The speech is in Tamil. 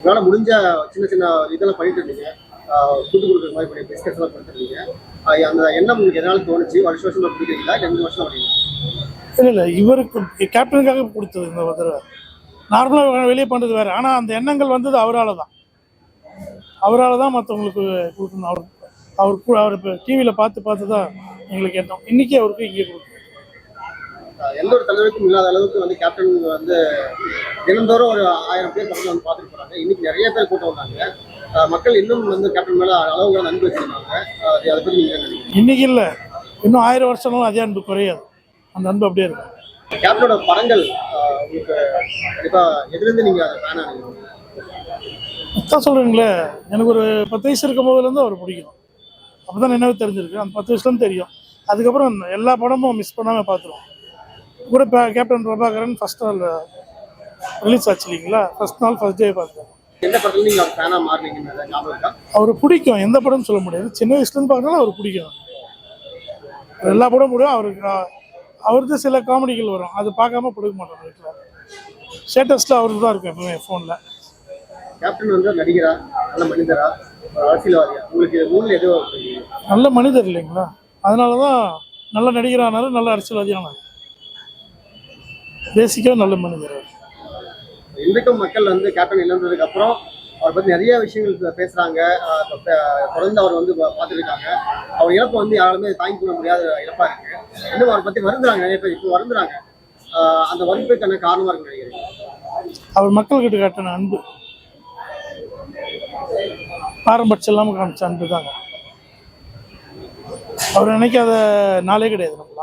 உங்களால் முடிஞ்ச சின்ன சின்ன இதெல்லாம் பண்ணிட்டு இருக்கீங்க ஆஹ் கூட்டு கொடுக்குற மாதிரி பண்ணி பிஸ்கட்ஸ் எல்லாம் கொடுத்துருக்கீங்க ஆஹ் அந்த எண்ணம் உங்களுக்கு எதனால தோணுச்சு? வருஷ வருஷமா பிடிக்கிறீங்களா ரெண்டு வருஷம் வரீங்க இல்லை இல்லை இவருக்கு கேப்டனுக்காக கொடுத்தது இந்த தடவை. நார்மலாக வெளியே பண்ணுறது வேறு. ஆனால் அந்த எண்ணங்கள் வந்தது அவரால் தான் அவரால் தான் மற்றவங்களுக்கு கொடுக்கணும். அவர் அவர் கு- அவர் இப்போ டிவியில் பார்த்து பார்த்து தான் எங்களுக்கு எண்ணம். இன்றைக்கி அவருக்கு இங்கே கொடுக்கணும். எந்த ஒரு தலைவருக்கும் இல்லாத அளவுக்கு வந்து கேப்டன் வந்து தினந்தோறும் ஒரு ஆயிரம் பேர் பக்கத்தில் வந்து பார்த்துட்டு போறாங்க. இன்னைக்கு நிறைய பேர் கூட்டம் வந்தாங்க. மக்கள் இன்னும் வந்து கேப்டன் மேல அளவுக்கு நன்கு அது நினைக்கிறீங்க? இன்றைக்கி இல்லை. இன்னும் ஆயிரம் வருஷம்னாலும் அதே அன்பு குறையாது. அந்த அன்பு அப்படியே இருக்கும். கேப்டனோட படங்கள் உங்களுக்கு எதுலேருந்து நீங்க அதை ஃபேனா நீங்க அதான் சொல்கிறீங்களே எனக்கு ஒரு பத்து வயசு இருக்கும் போதுலேருந்து அவர் பிடிக்கும். அப்போ தான் நினைவு தெரிஞ்சிருக்கு. அந்த பத்து வயசுலேருந்து தெரியும். அதுக்கப்புறம் எல்லா படமும் மிஸ் பண்ணாமல் பார்த்துருவோம். கூட கேப்டன் பிரபாகரன் ஃபஸ்ட் நாள் ரிலீஸ் ஆச்சு இல்லைங்களா? ஃபஸ்ட் நாள் ஃபஸ்ட் டே பார்த்தேன். அவர் பிடிக்கும். எந்த படம்னு சொல்ல முடியாது. சின்ன வயசுலேருந்து பார்க்கறதுனால அவர் பிடிக்கும். எல்லா படமும் பிடிக்கும் அவருக்கு அவருக்கு சில காமெடிகள் வரும். அது பார்க்காம பிடிக்க மாட்டோம் வீட்டில். ஸ்டேட்டஸில் அவருக்கு தான் இருக்கும் எப்பவுமே ஃபோனில் கேப்டன் வந்து நடிகரா? நல்ல மனிதரா? அரசியல்வாதியா? உங்களுக்கு பிடிக்கும்? நல்ல மனிதர் இல்லைங்களா? அதனால தான் நல்ல நடிகரானாரு நல்ல அரசியல்வாதியானார் பேசிக்காக நல்ல மனிதர். இன்றைக்கும் மக்கள் வந்து கேப்டன் இழந்ததுக்கு அப்புறம் அவரை பற்றி நிறைய விஷயங்கள் பேசுகிறாங்க தொடர்ந்து அவர் வந்து பார்த்துருக்காங்க அவர் இழப்பு வந்து யாருமே தாங்கிக் கொள்ள முடியாத இழப்பாக இருக்கு. இன்னும் அவரை பற்றி வருந்துறாங்க நிறைய பேர் இப்போ வருந்துறாங்க. அந்த வருந்துக்கான காரணமாக இருக்கு நினைக்கிறீங்க? அவர் மக்கள்கிட்ட காட்டின அன்பு. பாரம்பரியம் இல்லாமல் காமிச்ச அன்பு தாங்க அவர் நினைக்காத நாளே கிடையாது நம்ம